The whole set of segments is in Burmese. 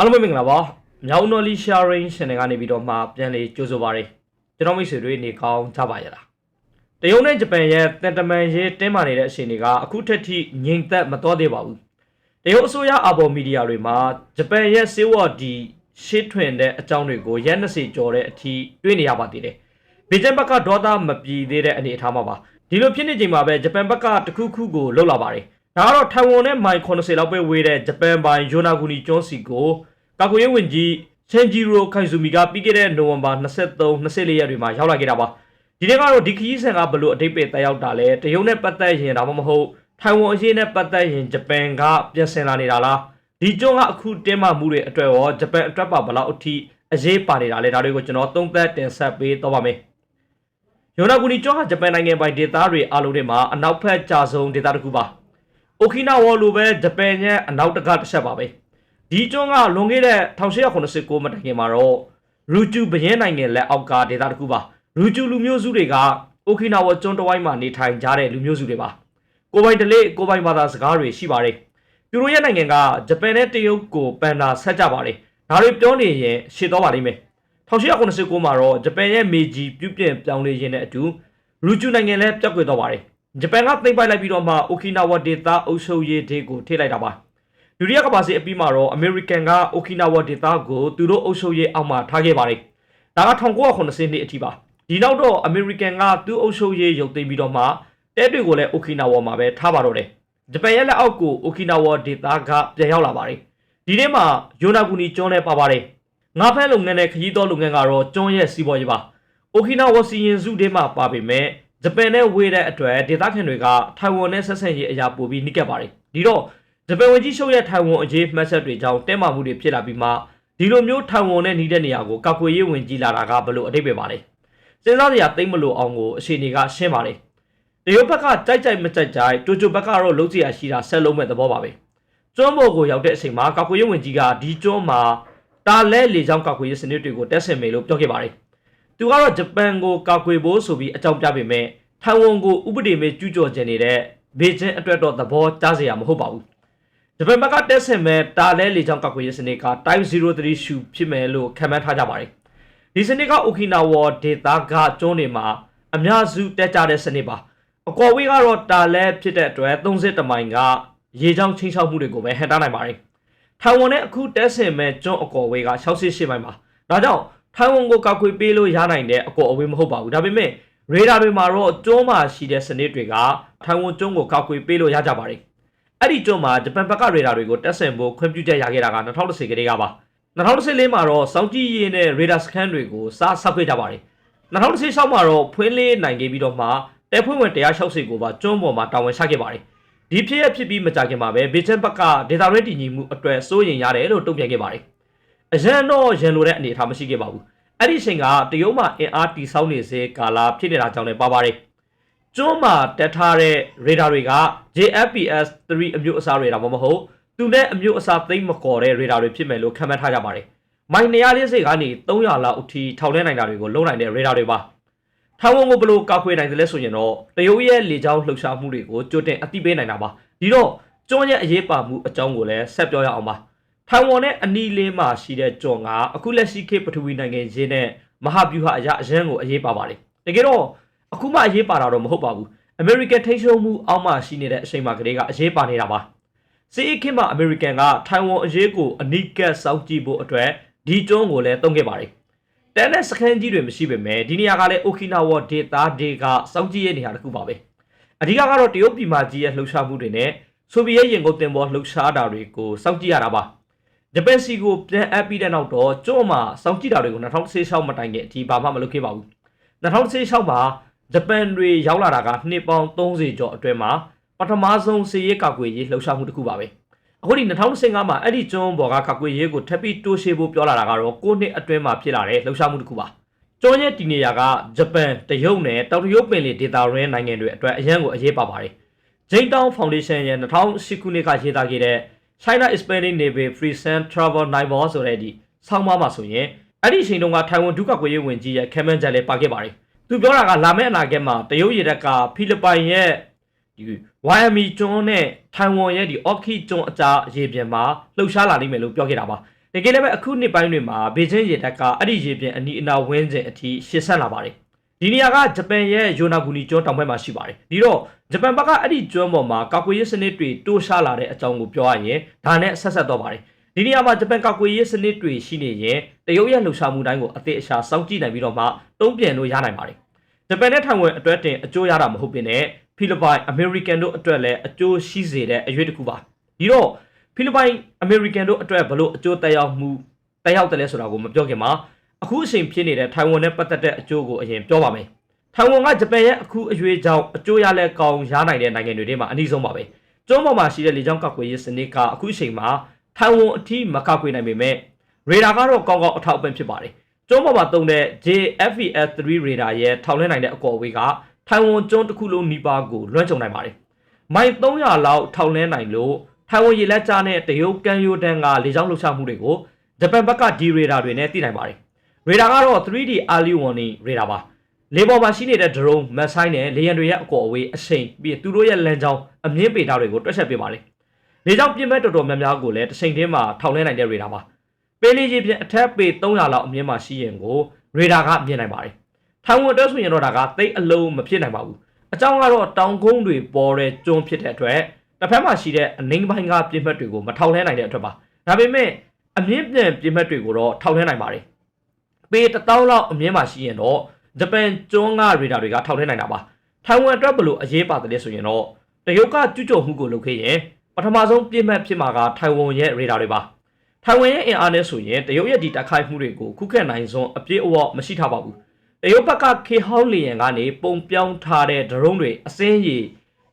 အားလုံးပဲမင်္ဂလာပါမြောင်နော်လီ sharing channel ကနေပြီးတော့မှပြန်လေးကြိုဆိုပါရစေကျွန်တော်မိတ်ဆွေတွေနေကောင်းကြပါရဲ့လားတရုတ်နဲ့ဂျပန်ရဲ့တန်တမန်ရေးတင်းမာနေတဲ့အချိန်တွေကအခုထက်ထိငြိမ်သက်မတော်သေးပါဘူးတရုတ်အစိုးရအာဘော်မီဒီယာတွေမှာဂျပန်ရဲ့စေဝါဒီရှေ့ထွင်တဲ့အကြောင်းတွေကိုရက်20ကျော်တဲ့အထိတွေ့နေရပါသေးတယ်ဘေကျန်ဘက်ကဒေါသမပြည်သေးတဲ့အနေအထားမှာပါဒီလိုဖြစ်နေချိန်မှာပဲဂျပန်ဘက်ကတခုခုကိုလှုပ်လာပါတယ်ဒါကတော့ထိုင်ဝမ်နဲ့မိုင်80လောက်ပဲဝေးတဲ့ဂျပန်ပိုင်ယိုနာဂူနီကျွန်းစီကို ကာကွယ်ရေးဝန်ကြီးချန်ဂျီရိုခိုင်ဇူမီကပြီးခဲ့တဲ့နိုဝင်ဘာ23 24ရက်တွေမှာရောက်လာခဲ့တာပါဒီနေ့ကတော့ဒီခရီးစဉ်ကဘလို့အတိတ်ပဲတက်ရောက်တာလဲတရုတ်နဲ့ပတ်သက်ရင်ဒါမှမဟုတ်ထိုင်ဝမ်အရေးနဲ့ပတ်သက်ရင်ဂျပန်ကပြင်ဆင်လာနေတာလားဒီကျွန်းကအခုတင်းမာမှုတွေအတွက်ရောဂျပန်အတွက်ပါဘလောက်အထိအရေးပါနေတာလဲဒါတွေကိုကျွန်တော်သုံးသပ်တင်ဆက်ပေးတော့ပါမယ်ယိုနာဂူနီကျွန်းကဂျပန်နိုင်ငံပိုင်ဒေသတွေအားလုံးထဲမှာအနောက်ဘက်ကျဆုံးဒေသတစ်ခုပါအိုကီနာဝါလိုပဲဂျပန်ရဲ့အနောက်တကတစ်ချက်ပါပဲ ဒီကျွန်းကလွန်ခဲ့တဲ့1889မတိုင်ခင်မှာတော့ရူဂျူဘရင်နိုင်ငံလက်အောက်ကဒေသတစ်ခုပါရူဂျူလူမျိုးစုတွေကအိုကီနာဝါကျွန်းတစ်ဝိုင်းမှာနေထိုင်ကြတဲ့လူမျိုးစုတွေပါကိုပိုင်တလေးကိုပိုင်ဘာသာစကားတွေရှိပါတယ်သူတို့ရဲ့နိုင်ငံကဂျပန်နဲ့တရုတ်ကိုပန်တာဆက်ကြပါတယ်ဒါတွေပြောနေရင်ရှေ့တော့ပါလိမ့်မယ်1889မှာတော့ဂျပန်ရဲ့မေဂျီပြုပြင်ပြောင်းလဲခြင်းနဲ့အတူရူဂျူနိုင်ငံလည်းပြတ်ကွယ်တော့ပါတယ်ဂျပန်ကသိမ်းပိုက်လိုက်ပြီးတော့မှအိုကီနာဝါဒေသအုပ်ချုပ်ရေးဒေသကိုထိလိုက်တာပါ ဒုတိယကမ္ဘာစစ်အပြီးမှာတော့အမေရိကန်ကအိုကီနာဝါဒေသကိုသူတို့အုပ်ချုပ်ရေးအောက်မှာထားခဲ့ပါတယ်။ဒါက1980နှစ်အထိပါ။ဒီနောက်တော့အမေရိကန်ကသူ့အုပ်ချုပ်ရေးရုပ်သိမ်းပြီးတော့မှတဲတွေကိုလည်းအိုကီနာဝါမှာပဲထားပါတော့တယ်။ဂျပန်ရဲ့လက်အောက်ကိုအိုကီနာဝါဒေသကပြန်ရောက်လာပါတယ်။ဒီထဲမှာယိုနာဂူနီကျွန်းလည်းပါပါတယ်။ငါးဖက်လုပ်ငန်းနဲ့ခရီးသောလုပ်ငန်းကတော့ကျွန်းရဲ့စီးပွားရေးပါ။အိုကီနာဝါစီရင်စုထဲမှာပါပေမဲ့ဂျပန်နဲ့ဝေးတဲ့အတွက်ဒေသခံတွေကထိုင်ဝမ်နဲ့ဆက်ဆံရေးအရာပိုပြီးနှိကပ်ပါတယ်။ဒီတော့ ဂျပန်ဝန်ကြီးချုပ်ရဲ့ထိုင်ဝမ်အရေးမှတ်ချက်တွေကြောင့်တဲမာမှုတွေဖြစ်လာပြီးမှဒီလိုမျိုးထိုင်ဝမ်နဲ့နှီးတဲ့နေရာကိုကာကွယ်ရေးဝန်ကြီးလာတာကဘလို့အတိတ်ပဲပါလဲစဉ်းစားစရာသိမ့်မလို့အောင်ကိုအရှိန်တွေကရှင်းပါလေတရုတ်ဘက်ကကြိုက်ကြိုက်မကြိုက်ကြိုက်တိုကျိုဘက်ကတော့လုံးစရာရှိတာဆက်လုံးမဲ့သဘောပါပဲကျွန်းပေါ်ကိုရောက်တဲ့အချိန်မှာကာကွယ်ရေးဝန်ကြီးကဒီကျွန်းမှာတာလဲလေကြောင်းကာကွယ်ရေးစနစ်တွေကိုတက်ဆင်မယ်လို့ပြောခဲ့ပါတယ်သူကတော့ဂျပန်ကိုကာကွယ်ဖို့ဆိုပြီးအကြောင်းပြပေမဲ့ထိုင်ဝမ်ကိုဥပဒေမဲ့ကျူးကျော်ခြင်းနေတဲ့ဘေကျင်းအတွက်တော့သဘောကြားစရာမဟုတ်ပါဘူး ဂျပန်ဘက်ကတက်ဆင်မဲ့တာလဲလေကြောင်းကောက်ကွယ်ရေးစနစ်က Type 03 shoe ဖြစ်မယ်လို့ခန့်မှန်းထားကြပါတယ်။ဒီစနစ်ကအိုကီနာဝါဒေသကကျွန်းတွေမှာအများစုတက်ကြတဲ့စနစ်ပါ။အကော်ဝေးကတော့တာလဲဖြစ်တဲ့အတွက်30တမိုင်ကရေကြောင်းချင်းချောက်မှုတွေကိုပဲဟန်တားနိုင်ပါတယ်။ထိုင်ဝမ်နဲ့အခုတက်ဆင်မဲ့ကျွန်းအကော်ဝေးက68မိုင်ပါ။ဒါကြောင့်ထိုင်ဝမ်ကိုကောက်ကွယ်ပေးလို့ရနိုင်တဲ့အကော်အဝေးမဟုတ်ပါဘူး။ဒါပေမဲ့ရေဒါတွေမှာတော့ကျွန်းမှာရှိတဲ့စနစ်တွေကထိုင်ဝမ်ကျွန်းကိုကောက်ကွယ်ပေးလို့ရကြပါတယ်။ အဲ့ဒီကျွန်းမှာဂျပန်ဘက်ကရေဒါတွေကိုတက်ဆင်ဖို့ခွင့်ပြုချက်ရခဲ့တာက2010ကတည်းကပါ2014မှာတော့စောင်းကြည့်ရေးနဲ့ရေဒါစခန်းတွေကိုစားဆောက်ခဲ့ကြပါတယ်2016မှာတော့ဖွင့်လေးနိုင်ခဲ့ပြီးတော့မှတဲဖွင့်ဝင်160ကိုပါကျွန်းပေါ်မှာတာဝန်ချခဲ့ပါတယ်ဒီဖြစ်ရဖြစ်ပြီးမကြခင်မှာပဲဘေချန်ဘက်ကဒေတာရဲတည်ငြိမ်မှုအတွက်စိုးရင်ရတယ်လို့တုံ့ပြန်ခဲ့ပါတယ်အရန်တော့ရန်လိုတဲ့အနေအထားမရှိခဲ့ပါဘူးအဲ့ဒီအချိန်ကတရုတ်မှာအင်အားတီဆောက်နေစေကာလာဖြစ်နေတာကြောင့်လည်းပါပါတယ် ကျွန်းမှာတက်ထားတဲ့ရေဒါတွေက JFPS 3အမျိုးအစားရေဒါမဟုတ်သူနဲ့အမျိုးအစားသိမ့်မကော်တဲ့ရေဒါတွေဖြစ်မယ်လို့ခန့်မှန်းထားကြပါတယ်။မိုင်240ကနေ300လောက်အထိထောင်လဲနိုင်တာတွေကိုလုံနိုင်တဲ့ရေဒါတွေပါ။ထိုင်ဝမ်ကိုဘယ်လိုကောက်ခွေနိုင်တယ်လဲဆိုရင်တော့တရုတ်ရဲ့လေကြောင်းလှုပ်ရှားမှုတွေကိုကြိုတင်အသိပေးနိုင်တာပါ။ဒီတော့ကျွန်းရဲ့အရေးပါမှုအကြောင်းကိုလည်းဆက်ပြောရအောင်ပါ။ထိုင်ဝမ်နဲ့အနီးလေးမှာရှိတဲ့ကျွန်းကအခုလက်ရှိခေတ်ပထဝီနိုင်ငံရင်းနဲ့မဟာဗျူဟာအရာအရန်ကိုအရေးပါပါတယ်။တကယ်တော့ အခုမှအရေးပါတာတော့မဟုတ်ပါဘူးအမေရိကန်ထိန်းချုပ်မှုအောက်မှာရှိနေတဲ့အချိန်မှာကလေးကအရေးပါနေတာပါစီအီခင်မှာအမေရိကန်ကထိုင်ဝမ်အရေးကိုအနီးကပ်စောင့်ကြည့်ဖို့အတွက်ဒီကျွန်းကိုလည်းတုံးခဲ့ပါတယ်တန်တဲ့စခန်းကြီးတွေမရှိပေမဲ့ဒီနေရာကလည်းအိုကီနာဝါဒေတာဒေကစောင့်ကြည့်ရနေရာတစ်ခုပါပဲအဓိကကတော့တရုတ်ပြည်မကြီးရဲ့လှုပ်ရှားမှုတွေနဲ့ဆိုဗီယက်ရင်ကုန်တင်ပေါ်လှုပ်ရှားတာတွေကိုစောင့်ကြည့်ရတာပါဂျပန်စီကိုပြန်အပ်ပြီးတဲ့နောက်တော့ကျွန်းမှာစောင့်ကြည့်တာတွေကို2016မတိုင်ခင်အထိဘာမှမလုပ်ခဲ့ပါဘူး2016မှာ ဂျပန်တွေရောက်လာတာကနှစ်ပေါင်း30ကျော်အတွင်းမှာပထမဆုံးစီးရဲကာကွယ်ရေးလှုပ်ရှားမှုတစ်ခုပါပဲအခုဒီ2015မှာအဲ့ဒီကျွန်းပေါ်ကကာကွယ်ရေးကိုထပ်ပြီးတိုးရှေ့ဖို့ပြောလာတာကတော့9နှစ်အတွင်းမှာဖြစ်လာတဲ့လှုပ်ရှားမှုတစ်ခုပါကျွန်းရဲ့တည်နေရာကဂျပန်တရုတ်နဲ့တောင်တရုတ်ပင်လယ်ဒေသရင်းနိုင်ငံတွေအတွက်အရန်ကိုအရေးပါပါတယ်ဂျိန်းတောင်ဖောင်ဒေးရှင်းရဲ့2008ခုနှစ်ကရေးသားခဲ့တဲ့ China is Spending Navy Free Sand Travel Nightball ဆိုတဲ့ဒီဆောင်းပါးမှာဆိုရင်အဲ့ဒီအချိန်တုန်းကထိုင်ဝမ်ဒုက္ခကွေရေးဝန်ကြီးရဲ့ Cameron ဂျန်လည်းပါခဲ့ပါတယ် သူပြောတာကလာမယ့်အနာဂတ်မှာတရုတ်ရေတပ်ကဖိလစ်ပိုင်ရဲ့ဒီဝိုင်အမီကျွန်းနဲ့ထိုင်ဝမ်ရဲ့ဒီအော့ခီကျွန်းအကြားရေပြင်မှာလှုပ်ရှားလာနိုင်မယ်လို့ပြောခဲ့တာပါတကယ်လည်းပဲအခုနှစ်ပိုင်းတွေမှာဘေကျင်းရေတပ်ကအဲ့ဒီရေပြင်အနီးအနားဝန်းကျင်အထိရှေ့ဆက်လာပါတယ်ဒီနေရာကဂျပန်ရဲ့ယိုနာဂူနီကျွန်းတောင်ဘက်မှာရှိပါတယ်ဒီတော့ဂျပန်ဘက်ကအဲ့ဒီကျွန်းပေါ်မှာကာကွယ်ရေးစနစ်တွေတိုးရှားလာတဲ့အကြောင်းကိုပြောရရင်ဒါနဲ့ဆက်ဆက်တော့ပါတယ် ဒီနေရာမှာဂျပန်ကာကွယ်ရေးစနစ်တွေရှိနေရင်တရုတ်ရဲ့လှုပ်ရှားမှုတိုင်းကိုအသေးအရှာစောင့်ကြည့်နိုင်ပြီးတော့မှတုံးပြန်လို့ရနိုင်ပါတယ်ဂျပန်နဲ့ထိုင်ဝမ်အတွက်တင်အကျိုးရတာမဟုတ်ပင်နဲ့ဖိလစ်ပိုင်အမေရိကန်တို့အတွက်လည်းအကျိုးရှိစေတဲ့အရွေးတစ်ခုပါဒီတော့ဖိလစ်ပိုင်အမေရိကန်တို့အတွက်ဘလို့အကျိုးတက်ရောက်မှုတက်ရောက်တယ်လဲဆိုတာကိုမပြောခင်မှာအခုအချိန်ဖြစ်နေတဲ့ထိုင်ဝမ်နဲ့ပတ်သက်တဲ့အကျိုးကိုအရင်ပြောပါမယ်ထိုင်ဝမ်ကဂျပန်ရဲ့အခုအရွေးကြောင့်အကျိုးရလဲကောင်းရနိုင်တဲ့နိုင်ငံတွေထဲမှာအနည်းဆုံးပါပဲကျွန်းပေါ်မှာရှိတဲ့လေကြောင်းကောက်ွယ်ရေးစနစ်ကအခုအချိန်မှာ ထိုင်ဝမ်အထိမကောက်ွယ်နိုင်ပေမဲ့ရေဒါကတော့ကောင်းကောင်းအထောက်အပံ့ဖြစ်ပါတယ်ကျွန်းပေါ်မှာတုံတဲ့ JFES 3ရေဒါရဲ့ထောက်လှမ်းနိုင်တဲ့အကော်အဝေးကထိုင်ဝမ်ကျွန်းတစ်ခုလုံးနီးပါးကိုလွှမ်းခြုံနိုင်ပါတယ်မိုင်300လောက်ထောက်လှမ်းနိုင်လို့ထိုင်ဝမ်ရေလက်ကြားနဲ့တရုတ်ကန်ယိုတန်ကလေကြောင်းလှုပ်ရှားမှုတွေကိုဂျပန်ဘက်ကဒီရေဒါတွေနဲ့သိနိုင်ပါတယ်ရေဒါကတော့ 3D early warning ရေဒါပါလေပေါ်မှာရှိနေတဲ့ drone မက်ဆိုင်နဲ့လေယာဉ်တွေရဲ့အကော်အဝေးအရှိန်ပြီးသူတို့ရဲ့လမ်းကြောင်းအမြင့်ပေတာတွေကိုတွက်ချက်ပေးပါတယ် လေကြောင်းပြင်းမဲ့တော်တော်များများကိုလည်းတစ်ချိန်တည်းမှာထောက်လှမ်းနိုင်တဲ့ရေဒါပါပေးလေးချင်းဖြင့်အထက်ပေ300လောက်အမြင့်မှာရှိရင်ကိုရေဒါကမြင်နိုင်ပါတယ်ထိုင်ဝမ်အတွက်ဆိုရင်တော့ဒါကသိအလုံးမဖြစ်နိုင်ပါဘူးအကြောင်းကတော့တောင်ကုန်းတွေပေါ်တဲ့ကျွန်းဖြစ်တဲ့အတွက်တစ်ဖက်မှာရှိတဲ့အနှိမ်ပိုင်းကပြင်းမဲ့တွေကိုမထောက်လှမ်းနိုင်တဲ့အတွက်ပါဒါပေမဲ့အမြင့်ပြန်ပြင်းမဲ့တွေကိုတော့ထောက်လှမ်းနိုင်ပါတယ်ပေ1000လောက်အမြင့်မှာရှိရင်တော့ဂျပန်ကျွန်းကရေဒါတွေကထောက်လှမ်းနိုင်တာပါထိုင်ဝမ်အတွက်ဘလို့အရေးပါတယ်လဲဆိုရင်တော့တရုတ်ကကျူးကျော်မှုကိုလုပ်ခဲ့ရင်ပ ထမဆုံးပြင်းမဲ့ဖြစ်မှာကထိုင်ဝမ်ရဲ့ရေဒါတွေပါထိုင်ဝမ်ရဲ့အင်အားနဲ့ဆိုရင်တရုတ်ရဲ့ဒီတိုက်ခိုက်မှုတွေကိုခုခံနိုင်စွမ်းအပြည့်အဝမရှိထားပါဘူးတရုတ်ဘက်ကခေဟောင်းလီယန်ကနေပုံပြောင်းထားတဲ့ဒရုန်းတွေအစင်းရီ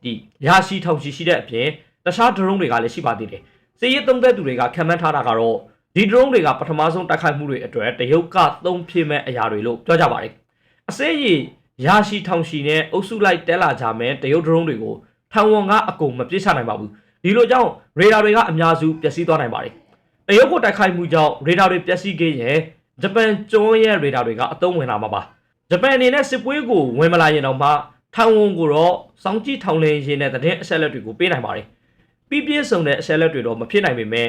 ဒီရာရှိထောင်ရှိရှိတဲ့အပြင်တခြားဒရုန်းတွေကလည်းရှိပါသေးတယ်။စီးရဲသုံးသက်သူတွေကခံမှန်းထားတာကတော့ဒီဒရုန်းတွေကပထမဆုံးတိုက်ခိုက်မှုတွေအတွက်တရုတ်ကသုံးဖြစ်မဲ့အရာတွေလို့ပြောကြပါတယ်။အစင်းရီရာရှိထောင်ရှိနဲ့အုပ်စုလိုက်တဲလာကြမယ်တရုတ်ဒရုန်းတွေကိုထိုင်ဝမ်ကအကုန်မပြစ်ချနိုင်ပါဘူး။ ဒီလိုကြောင့်ရေဒါတွေကအများစုပျက်စီးသွားနိုင်ပါတယ်။တရုတ်ကိုတိုက်ခိုက်မှုကြောင့်ရေဒါတွေပျက်စီးခဲ့ရင်ဂျပန်ကျွန်းရဲ့ရေဒါတွေကအသုံးဝင်လာမှာပါ။ဂျပန်အနေနဲ့စစ်ပွဲကိုဝင်မလာရင်တော့မှထိုင်ဝမ်ကိုတော့စောင့်ကြည့်ထောင်လင်းရင်းနဲ့တဲ့အဆက်လက်တွေကိုပေးနိုင်ပါတယ်။ပြီးပြည့်စုံတဲ့အဆက်လက်တွေတော့မဖြစ်နိုင်ပေမဲ့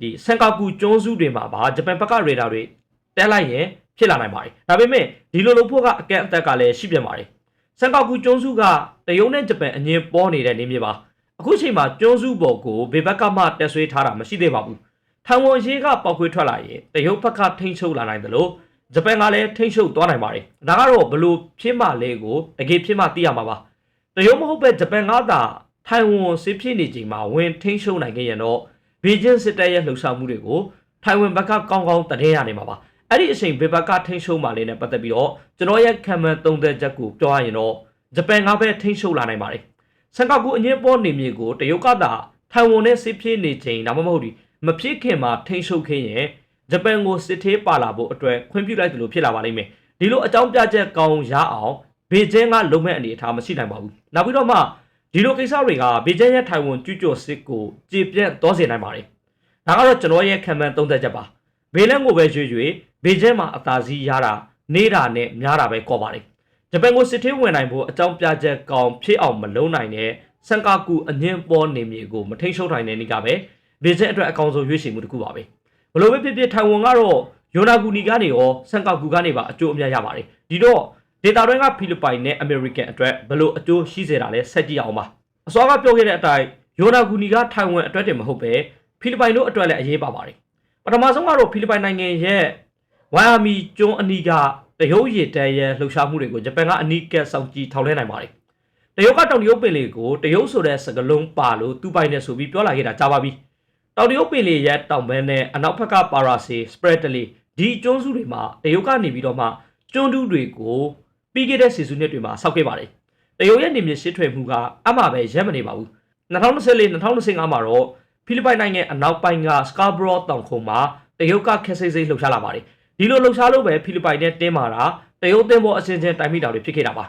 ဒီဆန်ကာကူကျွန်းစုတွေမှာပါဂျပန်ဘက်ကရေဒါတွေတဲလိုက်ရင်ဖြစ်လာနိုင်ပါတယ်။ဒါပေမဲ့ဒီလိုလုပ်ဖို့ကအကန့်အသက်ကလည်းရှိပြန်ပါတယ်။ဆန်ကာကူကျွန်းစုကတရုတ်နဲ့ဂျပန်အငင်းပေါ်နေတဲ့နေမြေပါ။ အခုချိန်မှာကျွန်းစုပေါ်ကိုဘေဘက်ကမှတက်ဆွေးထားတာမရှိသေးပါဘူး။ထိုင်ဝမ်ရေးကပောက်ခွေးထွက်လာရင်တရုတ်ဘက်ကထိန်းချုပ်လာနိုင်တယ်လို့ဂျပန်ကလည်းထိန်းချုပ်သွားနိုင်ပါတယ်ဒါကတော့ဘလို့ဖြစ်မှလဲကိုတကယ်ဖြစ်မှသိရမှာပါတရုတ်မဟုတ်ပဲဂျပန်ကသာထိုင်ဝမ်စစ်ဖြစ်နေချိန်မှာဝင်ထိန်းချုပ်နိုင်ခဲ့ရင်တော့ဘေကျင်းစစ်တပ်ရဲ့လှုပ်ရှားမှုတွေကိုထိုင်ဝမ်ဘက်ကကောင်းကောင်းတည်ရနေမှာပါအဲ့ဒီအချိန်ဘေဘက်ကထိန်းချုပ်မှလည်းနဲ့ပတ်သက်ပြီးတော့ကျွန်တော်ရဲ့ခံမှန်းသုံးသက်ချက်ကိုပြောရရင်တော့ဂျပန်ကပဲထိန်းချုပ်လာနိုင်ပါတယ် ဆန်ကာကူအငင်းပေါ်နေမြေကိုတရုတ်ကသာထိုင်ဝမ်နဲ့စစ်ဖြစ်နေချိန်ဒါမှမဟုတ်ဒီမဖြစ်ခင်မှာထိန်းချုပ်ခဲ့ရင်ဂျပန်ကိုစစ်သေးပါလာဖို့အတွက်ခွင့်ပြုလိုက်တယ်လို့ဖြစ်လာပါလိမ့်မယ်ဒီလိုအကြောင်းပြချက်ကောင်းရအောင်ဘေကျင်းကလုံမဲ့အနေအထားမရှိနိုင်ပါဘူးနောက်ပြီးတော့မှဒီလိုကိစ္စတွေကဘေကျင်းရဲ့ထိုင်ဝမ်ကျူးကျော်စစ်ကိုကြည်ပြန့်သွားစေနိုင်ပါတယ်ဒါကတော့ကျွန်တော်ရဲ့ခံမှန်းသုံးသက်ချက်ပါဘေလန်ကိုပဲရွေ့ရွေ့ဘေကျင်းမှာအသာစီးရတာနေတာနဲ့များတာပဲကောပါတယ် ဂျပန်ကိုစစ်သေးဝင်နိုင်ဖို့အကြောင်းပြချက်ကောင်းဖြစ်အောင်မလုံးနိုင်တဲ့စန်ကာကူအငင်းပေါ်နေမြေကိုမထိန်ရှုံနိုင်တဲ့နေ့ကပဲဘေကျင်းအတွက်အကောင်ဆုံးရွေးချယ်မှုတစ်ခုပါပဲဘလို့ပဲဖြစ်ဖြစ်ထိုင်ဝမ်ကတော့ယိုနာဂူနီကနေရောဆန်ကောက်ကူကနေပါအကျိုးအမြတ်ရပါတယ်ဒီတော့ဒေတာတွေကဖိလစ်ပိုင်နဲ့အမေရိကန်အတွက်ဘလို့အကျိုးရှိစေတာလဲဆက်ကြည့်အောင်ပါအစောကပြောခဲ့တဲ့အတိုင်းယိုနာဂူနီကထိုင်ဝမ်အတွက်တည်းမဟုတ်ပဲဖိလစ်ပိုင်တို့အတွက်လည်းအရေးပါပါတယ်ပထမဆုံးကတော့ဖိလစ်ပိုင်နိုင်ငံရဲ့ဝိုင်အာမီကျွန်းအနီးက တရုတ်ရည်တန်းရဲ့လှုပ်ရှားမှုတွေကိုဂျပန်ကအနီးကပ်စောင့်ကြည့်ထောက်လှမ်းနိုင်ပါတယ်တရုတ်ကတောင်တရုတ်ပင်လယ်ကိုတရုတ်ဆိုတဲ့စကလုံးပါလို့သူ့ပိုင်နဲ့ဆိုပြီးပြောလာခဲ့တာကြားပါပြီ။တောင်တရုတ်ပင်လယ်ရဲ့တောင်ဘက်နဲ့အနောက်ဘက်ကပါရာစီစပရက်တလီဒီကျွန်းစုတွေမှာတရုတ်ကနေပြီးတော့မှကျွန်းတူးတွေကိုပြီးခဲ့တဲ့စီစုနှစ်တွေမှာဆောက်ခဲ့ပါတယ်တရုတ်ရဲ့နေမြေရှစ်ထွယ်မှုကအမှပဲရက်မနေပါဘူး2024 2025မှာတော့ဖိလစ်ပိုင်နိုင်ငံအနောက်ပိုင်းကစကာဘရောတောင်ခုံမှာတရုတ်ကခက်စိတ်စိတ်လှုပ်ရှားလာပါတယ် ဒီလိုလှုပ်ရှားလို့ပဲဖိလစ်ပိုင်နဲ့တင်းမာတာတရုတ်တင်းပေါ်အစင်းချင်းတိုင်မိတာတွေဖြစ်ခဲ့တာပါ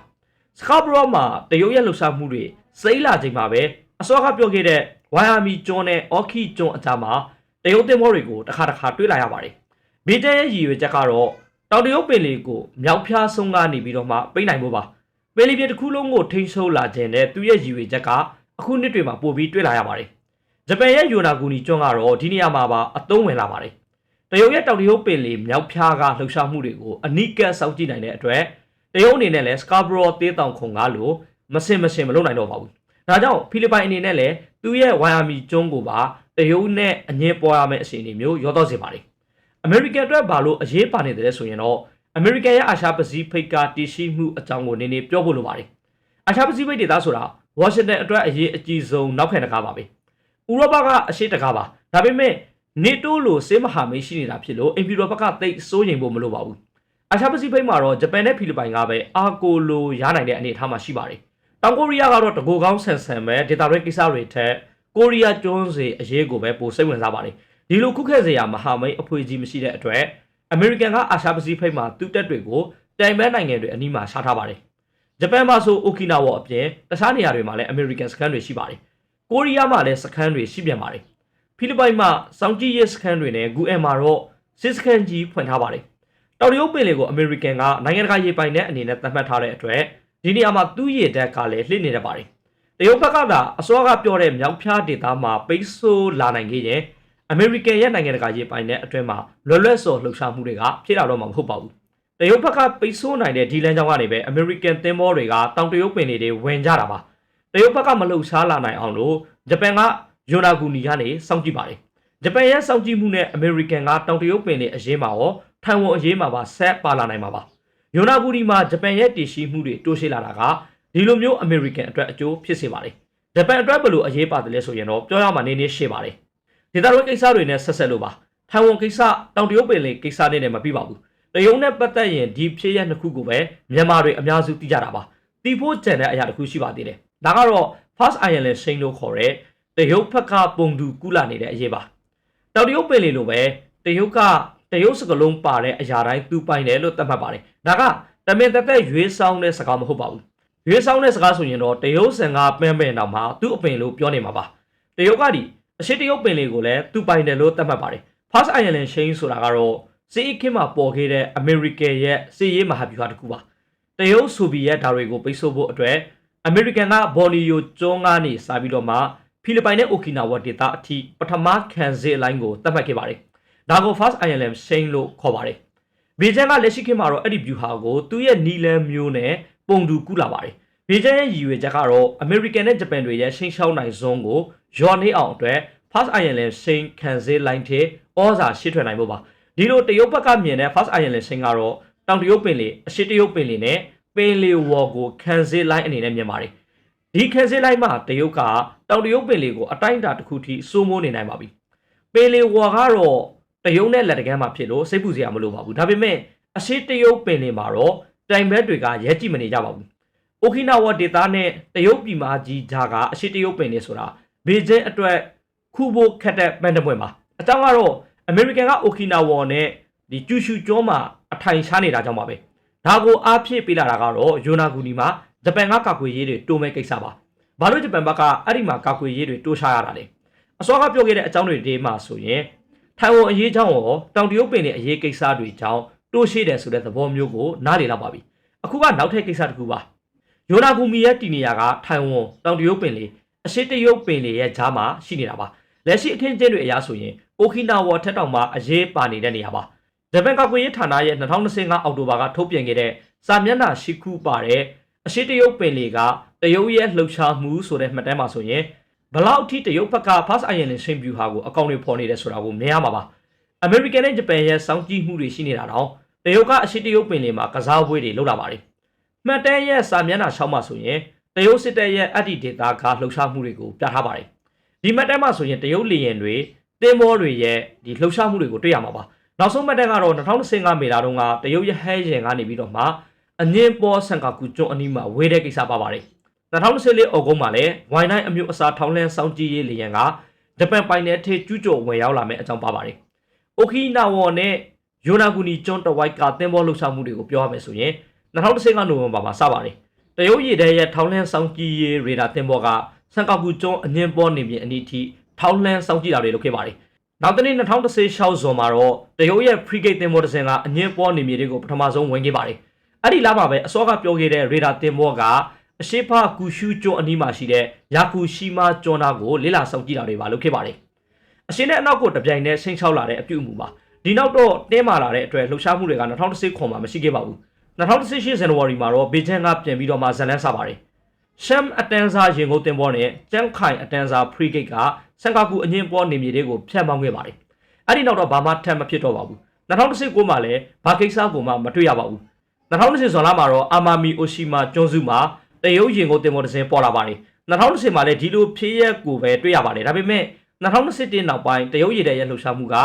စကာဘရောမှာတရုတ်ရဲ့လှုပ်ရှားမှုတွေစိမ့်လာချိန်မှာပဲအစောကပြောခဲ့တဲ့ဝိုင်အာမီကျွန်းနဲ့အော်ခီကျွန်းအကြားမှာတရုတ်တင်မောတွေကိုတစ်ခါတစ်ခါတွေ့လာရပါတယ်။ဗီတန်ရဲ့ရည်ရွယ်ချက်ကတော့တောင်တရုတ်ပင်လယ်ကိုမြောက်ဖျားဆုံးကနေပြီးတော့မှပိတ်နိုင်ဖို့ပါ။ပင်လယ်ပြင်တစ်ခုလုံးကိုထိန်းချုပ်လာခြင်းနဲ့သူ့ရဲ့ရည်ရွယ်ချက်ကအခုနှစ်တွေမှာပိုပြီးတွေ့လာရပါတယ်။ဂျပန်ရဲ့ယိုနာဂူနီကျွန်းကတော့ဒီနေရာမှာပါအသုံးဝင်လာပါတယ် တရုတ်ရဲ့တောင်တရုတ်ပင်လယ်မြောက်ဖျားကလှုပ်ရှားမှုတွေကိုအနိကစောင့်ကြည့်နိုင်တဲ့အတွက်တရုတ်အနေနဲ့လည်း Scarborough သေးတောင်ခုံကားလို့မစင်မစင်မလုပ်နိုင်တော့ပါဘူး။ဒါကြောင့်ဖိလစ်ပိုင်အနေနဲ့လည်းသူ့ရဲ့ဝိုင်ယာမီကျွန်းကိုပါတရုတ်နဲ့အငင်းပေါ်ရမယ့်အခြေအနေမျိုးရောတော့စေပါတယ်။ American အတွက်ဘာလို့အရေးပါနေတယ်ဆိုရင်တော့ American ရဲ့အာရှပစိဖိတ်ကတည်ရှိမှုအကြောင်းကိုနည်းနည်းပြောဖို့လိုပါတယ်။အာရှပစိဖိတ်ဒေသဆိုတာ Washington အတွက်အရေးအကြီးဆုံးနောက်ခံတကားပါပဲ။ဥရောပကအရှေ့တကားပါ။ဒါပေမဲ့ NATO လို့စေမဟာမိတ်ရှိနေတာဖြစ်လို့အင်ပီရောဘက်ကတိတ်စိုးရိမ်ဖို့မလိုပါဘူး။အာရှပစိဖိတ်မှာတော့ဂျပန်နဲ့ဖိလစ်ပိုင်ကပဲအာကိုလိုရနိုင်တဲ့အနေအထားမှာရှိပါတယ်။တောင်ကိုရီးယားကတော့တကူကောင်းဆန်ဆန်ပဲဒေတာရဲကိစ္စတွေထက်ကိုရီးယားကျွန်းစေအရေးကိုပဲပိုစိတ်ဝင်စားပါတယ်။ဒီလိုခုခဲ့စရာမဟာမိတ်အဖွေကြီးမရှိတဲ့အတွက်အမေရိကန်ကအာရှပစိဖိတ်မှာသူ့တပ်တွေကိုတိုင်ပန်းနိုင်ငံတွေအနီးမှာရှားထားပါတယ်။ဂျပန်မှာဆိုအိုကီနာဝါအပြင်တခြားနေရာတွေမှာလည်းအမေရိကန်စခန်းတွေရှိပါတယ်။ကိုရီးယားမှာလည်းစခန်းတွေရှိပြန်ပါတယ်။ ဖိလစ်ပိုင်မှာစောင့်ကြည့်ရေးစခန်းတွေနဲ့ဂူအန်မှာတော့စစ်စခန်းကြီးဖွင့်ထားပါတယ်။တောင်တရုတ်ပင်လယ်ကိုအမေရိကန်ကနိုင်ငံတကာရေပိုင်တဲ့အနေနဲ့သတ်မှတ်ထားတဲ့အတွက်ဒီနေရာမှာသူ့ရေတပ်ကလည်းလှည့်နေတတ်ပါတယ်။တရုတ်ဘက်ကသာအစောကပြောတဲ့မြောက်ဖျားဒေသမှာပိတ်ဆို့လာနိုင်ခဲ့ရင်အမေရိကန်ရဲ့နိုင်ငံတကာရေပိုင်တဲ့အတွင်းမှာလွယ်လွယ်စော်လှုပ်ရှားမှုတွေကဖြစ်လာတော့မှာမဟုတ်ပါဘူး။တရုတ်ဘက်ကပိတ်ဆို့နိုင်တဲ့ဒီလမ်းကြောင်းကနေပဲအမေရိကန်သင်းဘောတွေကတောင်တရုတ်ပင်လယ်တွေဝင်ကြတာပါ။တရုတ်ဘက်ကမလှုပ်ရှားလာနိုင်အောင်လို့ဂျပန်က ယိုနာဂူနီကနေစောင့်ကြည့်ပါတယ်။ဂျပန်ရဲ့စောင့်ကြည့်မှုနဲ့အမေရိကန်ကတောင်တရုတ်ပင်လယ်အရေးမှာရောထိုင်ဝမ်အရေးမှာပါဆက်ပါလာနိုင်မှာပါ။ယိုနာဂူနီမှာဂျပန်ရဲ့တည်ရှိမှုတွေတိုးရှိလာတာကဒီလိုမျိုးအမေရိကန်အတွက်အကျိုးဖြစ်စေပါတယ်။ဂျပန်အတွက်ဘယ်လိုအရေးပါတယ်လဲဆိုရင်တော့ပြောရမှာနည်းနည်းရှင်းပါတယ်။ဒေသတွင်းကိစ္စတွေနဲ့ဆက်ဆက်လို့ပါ။ထိုင်ဝမ်ကိစ္စတောင်တရုတ်ပင်လယ်ကိစ္စတွေနဲ့မပြီးပါဘူး။တရုတ်နဲ့ပတ်သက်ရင်ဒီဖြစ်ရနှစ်ခုကိုပဲမြန်မာတွေအများစုသိကြတာပါ။တီဖို့ကြံတဲ့အရာတစ်ခုရှိပါသေးတယ်။ဒါကတော့ First Island ရှိန်လို့ခေါ်တဲ့ တရုတ်ဘက်ကပုံတူကူးလာနေတဲ့အရေးပါ။တောင်တရုတ်ပင်လယ်လိုပဲတရုတ်ကတရုတ်စကလုံးပါတဲ့အရာတိုင်းသူပိုင်တယ်လို့သတ်မှတ်ပါတယ်။ဒါကတမင်သက်သက်ရွေးဆောင်တဲ့စကားမဟုတ်ပါဘူး။ရွေးဆောင်တဲ့စကားဆိုရင်တော့တရုတ်ဆန်ကပန်းပင်တောင်မှသူ့အပင်လို့ပြောနေမှာပါ။တရုတ်ကဒီအရှိတရုတ်ပင်လေးကိုလည်းသူပိုင်တယ်လို့သတ်မှတ်ပါတယ်။ First Island Chain ဆိုတာကတော့စစ်အခင်မှာပေါ်ခဲ့တဲ့ American ရဲ့စစ်ရေးမဟာဗျူဟာတစ်ခုပါ။တရုတ်ဆိုဗီယက်ဓာတွေကိုပိတ်ဆို့ဖို့အတွက် American ကဘော်နီယိုကျွန်းကနေစပြီးတော့မှ ဖိလစ်ပိုင်နဲ့အိုကီနာဝါဒေသအထိပထမခံစစ်အလိုင်းကိုသတ်မှတ်ခဲ့ပါတယ်။ဒါကို First Island Chain လို့ခေါ်ပါတယ်။ဘေဂျန်ကလက်ရှိခေတ်မှာတော့အဲ့ဒီဗျူဟာကိုသူ့ရဲ့နီလန်မျိုးနဲ့ပုံတူကူးလာပါတယ်။ဘေဂျန်ရဲ့ရည်ရွယ်ချက်ကတော့ American နဲ့ဂျပန်တွေရဲ့ရှင်းရှောင်းနိုင်စွန်းကိုယော်နေအောင်အတွက် First Island Chain ခံစစ်လိုင်းထဲဩဇာရှစ်ထွက်နိုင်ဖို့ပါ။ဒီလိုတရုတ်ဘက်ကမြင်တဲ့ First Island Chain ကတော့တောင်တရုတ်ပင်လယ်အရှေ့တရုတ်ပင်လယ်နဲ့ပင်လယ်ဝေါ်ကိုခံစစ်လိုင်းအနေနဲ့မြင်ပါတယ်။ဒီခံစစ်လိုင်းမှာတရုတ်က တောင်တရုတ်ပင်လယ်ကိုအတိုင်းအတာတစ်ခုထိစိုးမိုးနေနိုင်ပါပြီ။ပင်လယ်ဝေါ်ကတော့တရုတ်နဲ့လက်တကမ်းမှာဖြစ်လို့စိတ်ပူစရာမလိုပါဘူးဒါပေမဲ့အရှိတရုတ်ပင်လင်မှာတော့တိုင်ဘက်တွေကရဲကြည့်မနေကြပါဘူးအိုကီနာဝါဒေသနဲ့တရုတ်ပြည်မကြီးဂျာကအရှိတရုတ်ပင်လင်ဆိုတာဘေကျင်းအတွက်ခုဖို့ခက်တဲ့ပန်တပွင့်ပါအကြောင်းကတော့အမေရိကန်ကအိုကီနာဝါနဲ့ဒီကျူရှူကျွန်းမှာအထိုင်ရှားနေတာကြောင့်ပါပဲဒါကိုအားဖြည့်ပေးလာတာကတော့ယိုနာဂူနီမှာဂျပန်ကကာကွယ်ရေးတွေတိုးမဲ့ကိစ္စပါ ဘာလို့ဂျပန်ဘက်ကအဲ့ဒီမှာကာကွယ်ရေးတွေတိုးရှားရတာလဲအစောကပြောခဲ့တဲ့အကြောင်းတွေဒီမှာဆိုရင်ထိုင်ဝမ်အရေးကြောင့်ရောတောင်တရုတ်ပင်ရဲ့အရေးကိစ္စတွေကြောင့်တိုးရှိတယ်ဆိုတဲ့သဘောမျိုးကိုနားလည်လောက်ပါပြီအခုကနောက်ထပ်ကိစ္စတစ်ခုပါယိုနာဂူမီရဲ့တီနီယာကထိုင်ဝမ်တောင်တရုတ်ပင်လေအရှိတရုတ်ပင်လေရဲ့ဂျားမှာရှိနေတာပါလက်ရှိအခင်းကျင်းတွေအရဆိုရင်အိုကီနာဝါထက်တောင်မှာအရေးပါနေတဲ့နေရာပါဂျပန်ကာကွယ်ရေးဌာနရဲ့2025အောက်တိုဘာကထုတ်ပြန်ခဲ့တဲ့စာမျက်နှာရှိခုပါတဲ့ အရှိတရုတ်ပင်လေကတရုတ်ရဲ့လှုပ်ရှားမှုဆိုတဲ့မှတ်တမ်းမှာဆိုရင်ဘလောက်ထိတရုတ်ဘက်က Fast Iron ရှင်ဗျူဟာကိုအကောင့်တွေဖော်နေတယ်ဆိုတာကိုမြင်ရမှာပါ။ American နဲ့ Japan ရဲ့စောင့်ကြည့်မှုတွေရှိနေတာတော့တရုတ်ကအရှိတရုတ်ပင်လယ်မှာကစားပွဲတွေလုပ်လာပါတယ်။မှတ်တမ်းရဲ့စာမျက်နှာ6မှာဆိုရင်တရုတ်စစ်တပ်ရဲ့အတ္တိဒေတာကလှုပ်ရှားမှုတွေကိုပြထားပါတယ်။ဒီမှတ်တမ်းမှာဆိုရင်တရုတ်လေယာဉ်တွေတင်းမောတွေရဲ့ဒီလှုပ်ရှားမှုတွေကိုတွေ့ရမှာပါ။နောက်ဆုံးမှတ်တမ်းကတော့2015မေလတုန်းကတရုတ်ရဲ့ဟဲရင်ကနေပြီးတော့မှ အငင်းပေါ်ဆန်ကာကူကျွန်းအနီးမှာဝေးတဲ့ကိစ္စပါပါတယ်။2014အောက်ဂုတ်မှာလည်း Y9 အမျိုးအစားထောင်းလန်းစောင့်ကြည့်ရေးလေယာဉ်ကဂျပန်ပိုင်နယ်ထိကျူးကျော်ဝင်ရောက်လာမယ့်အကြောင်းပါပါတယ်။အိုကီနာဝေါ်နဲ့ယိုနာဂူနီကျွန်းတဝိုက်ကသင်္ဘောလှုပ်ရှားမှုတွေကိုပြောရမယ်ဆိုရင်2010ကနိုဝင်ဘာမှာစပါတယ်။တရုတ်ရည်တဲ့ရဲ့ထောင်းလန်းစောင့်ကြည့်ရေးရေဒါသင်္ဘောကစန်ကာကူကျွန်းအငင်းပေါ်နေပြင်အနီးထိထောင်းလန်းစောင့်ကြည့်တာတွေလုပ်ခဲ့ပါတယ်။နောက်တနေ့2016ဇွန်မှာတော့တရုတ်ရဲ့ frigate သင်္ဘောတစ်စင်းကအငင်းပေါ်နေမြေတွေကိုပထမဆုံးဝင်ခဲ့ပါတယ်။ အဲ့ဒီလမှာပဲအစောကပြောခဲ့တဲ့ရေဒါသင်္ဘောကအရှိဖကူရှူကျွန်းအနီးမှာရှိတဲ့ယာကူရှီမာကျွန်းသားကိုလေ့လာစောင့်ကြည့်တာတွေပါလုပ်ခဲ့ပါတယ်။အရှင်နဲ့အနောက်ကိုတပြိုင်တည်းဆင်းချောက်လာတဲ့အပြုအမူပါဒီနောက်တော့တင်းမာလာတဲ့အတွက်လှုပ်ရှားမှုတွေက2010ခွန်မှာမရှိခဲ့ပါဘူး2018ဇန်နဝါရီမှာတော့ဘေကျန်ကပြန်ပြီးတော့မှဇန်လန်းစပါတယ်ရှမ်အတန်းစားရင်ကုန်တင်ပေါ်နဲ့ကျန်းခိုင်အတန်းစားဖရီဂိတ်ကစန်ကာကူအငင်းပေါ်နေမြေတွေကိုဖျက်မောင်းခဲ့ပါတယ်အဲ့ဒီနောက်တော့ဘာမှထပ်မဖြစ်တော့ပါဘူး2019မှာလည်းဘာကိစ္စကိုမှမတွေ့ရပါဘူး 2020ဇွန်လမှာတော့အာမာမီအိုရှိမာကျွန်းစုမှာတရုတ်ရင်ကုန်တင်ပေါ်တစ်စင်းပေါ်လာပါတယ်2020မှာလည်းဒီလိုဖြည့်ရက်ကိုပဲတွေ့ရပါတယ်ဒါပေမဲ့2021နောက်ပိုင်းတရုတ်ရည်တဲ့ရဲ့လှုပ်ရှားမှုက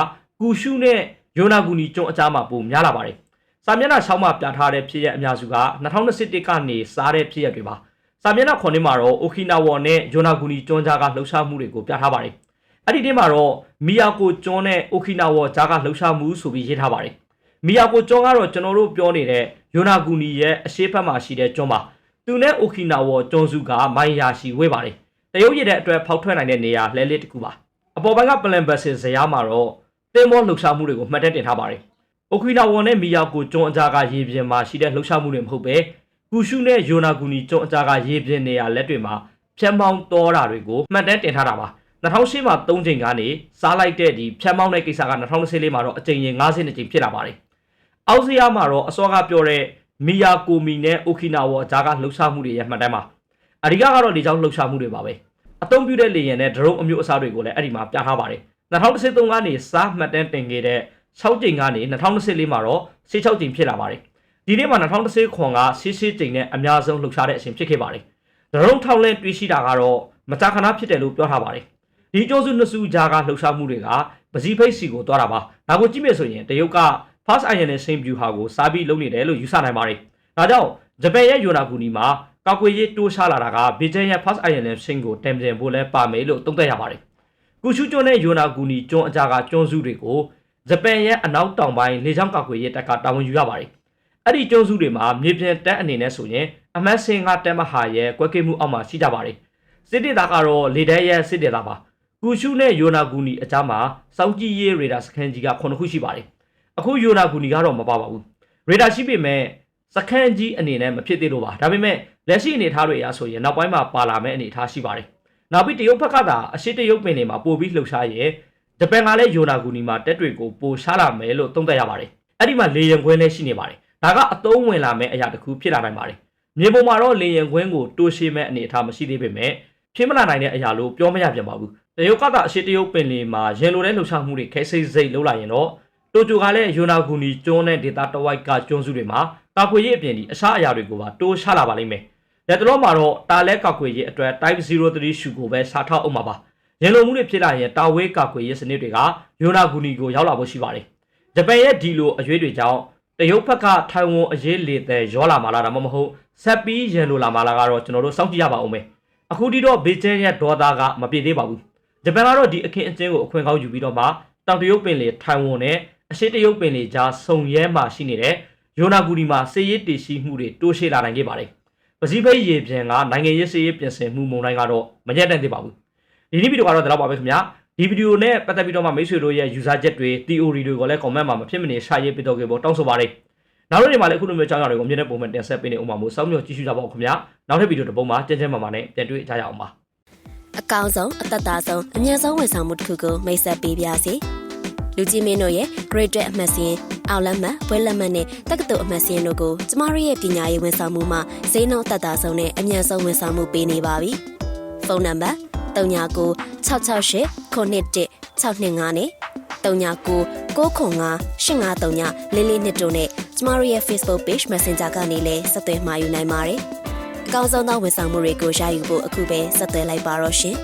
ကူရှုနဲ့ယိုနာဂူနီကျွန်းအကြားမှာပုံများလာပါတယ်။စာမျက်နှာ6မှာပြထားတဲ့ဖြစ်ရက်အများစုက2021ကနေစားတဲ့ဖြစ်ရက်တွေပါ။စာမျက်နှာ9မှာတော့အိုကီနာဝါနဲ့ယိုနာဂူနီကျွန်းကြားကလှုပ်ရှားမှုတွေကိုပြထားပါတယ်။အဲ့ဒီတင်းမှာတော့မီယာကိုကျွန်းနဲ့အိုကီနာဝါကြားကလှုပ်ရှားမှုဆိုပြီးရေးထားပါတယ်။မီယာကိုကျွန်းကတော့ကျွန်တော်တို့ပြောနေတဲ့ ယိုနာဂူနီရဲ့အရှေ့ဘက်မှာရှိတဲ့ကျွန်းပါ။သူနဲ့အိုကီနာဝါကျွန်းစုကမိုင်ယာရှိဝေးပါတယ်။တရုတ်ရည်တဲ့အတွက်ဖောက်ထွက်နိုင်တဲ့နေရာလဲလေးတစ်ခုပါ။အပေါ်ပိုင်းကပလန်ဘတ်စင်ဇယားမှာတော့တင်းမောလှုပ်ရှားမှုတွေကိုမှတ်တမ်းတင်ထားပါတယ်။အိုခီနာဝွန်နဲ့မီယာကိုကျွန်းအကြားကရေပြင်မှာရှိတဲ့လှုပ်ရှားမှုတွေမဟုတ်ပဲကူရှုနဲ့ယိုနာဂူနီကျွန်းအကြားကရေပြင်နေရာလက်တွေမှာဖြတ်မောင်းတော်တာတွေကိုမှတ်တမ်းတင်ထားတာပါ။2008မှာ3ချိန်ကနေစားလိုက်တဲ့ဒီဖြတ်မောင်းတဲ့ကိစ္စက2014မှာတော့အကြိမ်ရင်50ကြိမ်ဖြစ်လာပါတယ်။ အောက်ဆီယာမှာတော့အစောကပြောတဲ့မီယာကိုမီနဲ့အိုခီနာဝါအကြားကလှုပ်ရှားမှုတွေရဲ့မှတ်တမ်းပါ။အဓိကကတော့ဒီကြောင့်လှုပ်ရှားမှုတွေပါပဲ။အသုံးပြုတဲ့လေယာဉ်နဲ့ဒရုန်းအမျိုးအစားတွေကိုလည်းအဲ့ဒီမှာပြထားပါတယ်။2013ကနေစားမှတ်တမ်းတင်ခဲ့တဲ့6ကြိမ်ကနေ2024မှာတော့16ကြိမ်ဖြစ်လာပါတယ်။ဒီနေ့မှာ2010ခွန်က16ကြိမ်နဲ့အများဆုံးလှုပ်ရှားတဲ့အချိန်ဖြစ်ခဲ့ပါတယ်။ဒရုန်းထောက်လဲတွေ့ရှိတာကတော့မကြာခဏဖြစ်တယ်လို့ပြောထားပါတယ်။ဒီကျိုးစုနှစ်စုကြားကလှုပ်ရှားမှုတွေကပစီဖိတ်စီကိုသွားတာပါ။ဒါကိုကြည့်မယ်ဆိုရင်တရုတ်က Fast Iron နဲ့ Same View ဟာကိုစားပြီးလုပ်နေတယ်လို့ယူဆနိုင်ပါတယ်။ဒါကြောင့်ဂျပန်ရဲ့ယိုနာဂူနီမှာကောက်ကွေရေးတိုးရှားလာတာကဘေကျန်ရဲ့ Fast Iron နဲ့ Same ကိုတန်ပြန်ဖို့လဲပါမယ်လို့သုံးသပ်ရပါတယ်။ကူရှုကျွန်းနဲ့ယိုနာဂူနီကျွန်းအကြားကကျွန်းစုတွေကိုဂျပန်ရဲ့အနောက်တောင်ပိုင်းလေကြောင်းကောက်ကွေရေးတပ်ကတာဝန်ယူရပါတယ်။အဲ့ဒီကျွန်းစုတွေမှာမြေပြင်တပ်အနေနဲ့ဆိုရင်အမတ်စင်ကတပ်မဟာရဲ့ကွက်ကိမှုအောက်မှာရှိကြပါတယ်။စစ်ဒေသကတော့လေတပ်ရဲ့စစ်ဒေသပါ။ကူရှုနဲ့ယိုနာဂူနီအကြားမှာစောင်းကြီးရေးရေဒါစခန်းကြီးက9ခုရှိပါတယ်။ အခုယိုနာဂူနီကတော့မပါပါဘူး။ရေဒါရှိပေမဲ့စခန်းကြီးအနေနဲ့မဖြစ်သေးလို့ပါဒါပေမဲ့လက်ရှိအနေအထားတွေအရဆိုရင်နောက်ပိုင်းမှာပါလာမယ့်အနေအထားရှိပါတယ်နောက်ပြီးတရုတ်ဘက်ကသာအရှိတရုတ်ပင်တွေမှာပို့ပြီးလှုပ်ရှားရဲဂျပန်ကလည်းယိုနာဂူနီမှာတက်တွေကိုပိုရှားလာမယ်လို့သုံးသပ်ရပါတယ်အဲ့ဒီမှာလေရင်ခွင်းလည်းရှိနေပါတယ်ဒါကအသုံးဝင်လာမယ့်အရာတစ်ခုဖြစ်လာနိုင်ပါတယ်မြေပုံမှာတော့လေရင်ခွင်းကိုတိုးရှိမဲ့အနေအထားမရှိသေးပေမဲ့ဖြစ်မလာနိုင်တဲ့အရာလို့ပြောမရပြန်ပါဘူးတရုတ်ကသာအရှိတရုတ်ပင်တွေမှာရင်လိုတဲ့လှုပ်ရှားမှုတွေခဲစိတ်စိတ်လှုပ်လာရင်တော့ တိုကျိုကလည်းယိုနာဂူနီကျွန်းတဲ့ဒေတာတဝိုက်ကကျွန်းစုတွေမှာကာကွယ်ရေးအပြင်ဒီအစားအရာတွေကိုပါတိုးရှားလာပါလိမ့်မယ်။လက်တော်မှာတော့တာလဲကာကွယ်ရေးအတွက် Type 03ရှူကိုပဲစားထောက်အောင်ပါပါ။ရန်လိုမှုတွေဖြစ်လာရင်တာဝဲကာကွယ်ရေးစနစ်တွေကယိုနာဂူနီကိုရောက်လာဖို့ရှိပါတယ်။ဂျပန်ရဲ့ဒီလိုအရွေးတွေကြောင့်တရုတ်ဘက်ကထိုင်ဝမ်အရေးလေတဲ့ရောလာမှာလားဒါမှမဟုတ်ဆက်ပြီးရန်လိုလာမှာလားကတော့ကျွန်တော်တို့စောင့်ကြည့်ရပါဦးမယ်။အခုဒီတော့ဘေကျင်းရဲ့ဒေါ်သားကမပြည့်သေးပါဘူး။ဂျပန်ကတော့ဒီအခင်းအကျင်းကိုအခွင့်ကောင်းယူပြီးတော့မှတောင်တရုတ်ပင်လေထိုင်ဝမ်နဲ့ အရှိတရုတ်ပင်လေကြားစုံရဲမှာရှိနေတဲ့ယိုနာဂူဒီမှာစေရေးတည်ရှိမှုတွေတိုးရှေ့လာနိုင်ခဲ့ပါတယ်။ပစီဖိတ်ရေပြင်ကနိုင်ငံရေးစေရေးပြင်ဆင်မှုမုံတိုင်းကတော့မညက်တန်သေးပါဘူး။ဒီနေ့ဗီဒီယိုကတော့ဒီလောက်ပါပဲခင်ဗျာ။ဒီဗီဒီယိုနဲ့ပတ်သက်ပြီးတော့မှမိတ်ဆွေတို့ရဲ့ user ချက်တွေ theory တွေကိုလည်း comment မှာမဖြစ်မနေရှာရေးပေးတော့ကြဖို့တောင်းဆိုပါတယ်။နောက်နေ့မှာလည်းအခုလိုမျိုးအကြောင်းအရာတွေကိုမြင်တဲ့ပုံမှန်တင်ဆက်ပေးနေဦးမှာမို့စောင့်မျှော်ကြည့်ရှုကြပါဦးခင်ဗျာ။နောက်ထပ်ဗီဒီယိုတစ်ပုဒ်မှာကျန်းကျန်းမာမာနဲ့ပြန်တွေ့ကြရအောင်ပါ။အကောင်ဆုံးအသက်သာဆုံးအမြတ်ဆုံးဝန်ဆောင်မှုတစ်ခုကိုမိတ်ဆက်ပေးပါစီ လူကြီးမင်းတို့ရဲ့ grade အမှတ်စဉ်အောက်လက်မှတ်ဘွဲလက်မှတ်နဲ့တက္ကသိုလ်အမှတ်စဉ်တို့ကိုကျမတို့ရဲ့ပညာရေးဝန်ဆောင်မှုမှာဈေးနှုန်းအသက်သာဆုံးနဲ့အမြတ်ဆုံးဝန်ဆောင်မှုပေးနေပါပြီဖုန်းနံပါတ်39 668 91 625နဲ့39 995 8539လေးလေးနှစ်တို့နဲ့ကျမတို့ရဲ့ Facebook page Messenger ကနေလည်းဆက်သွယ်မှာယူနိုင်ပါတယ်အကောင်းဆုံးသောဝန်ဆောင်မှုတွေကိုရယူဖို့အခုပဲဆက်သွယ်လိုက်ပါတော့ရှင်